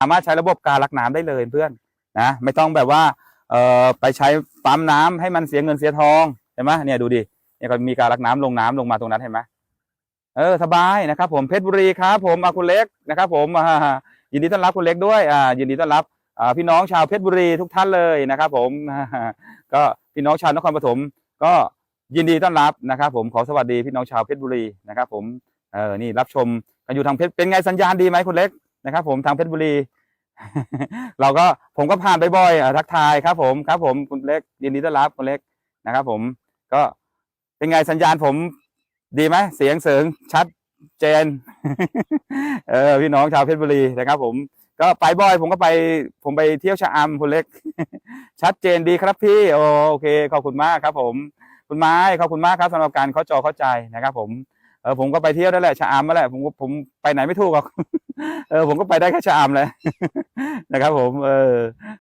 สามารถใช้ระบบการลักน้ำได้เลยเพื่อนนะไม่ต้องแบบว่าเอ่อไปใช้ปั๊มน้ำให้มันเสียเงินเสียทองเห็นไหมเนี่ยดูดิเนี่ยก็มีการลักน้ำลงน้ำลงมาตรงนั้นเห็นไหมเออสบายนะครับผมเพชรบุรีครับผมอาคุณเล็กนะครับผมยินดีต้อนรับคุณเล็กด้วยอ่ายินดีต้อนรับอ่าพี่น้องชาวเพชรบุรีทุกท่านเลยนะครับผมก็พี่น้องชาวนครปฐมก็ยินดีต้อนรับนะครับผมขอสวัสดีพี่น้องชาวเพชรบุรีนะครับผมเออนี่รับชมกันอยู่ทางเพชรเป็นไงสัญญาณดีไหมคุณเล็ก นะครับ ผมทางเพชรบุรี เราก็ผมก็ผ่านบ่อยๆทักทายครับ ผมครับ ผมคุณเล็กยินดีต้อนรับคุณเล็กนะครับ ผมก็เป็นไงสัญญาณผมดีไหมเสียงเสริงชัดเจน เออพี่น้องชาวเพชรบุรีนะครับ ผม ก็ไปบ่อย ผมก็ไป ผมไปเที่ยวชะอำคุณเล็ก ชัดเจนดีครับพี่โอเคขอบคุณมากครับ ผม คุณไม้ขอบคุณมากครับสำหรับการเข้าจอเข้าใจนะครับ ผม ออผมก็ไปเที่ยวได้แหละชะอามมาแหละผมผมไปไหนไม่ถูกหรอกเออผมก็ไปได้แค่ชะอำเลยนะครับผมเออ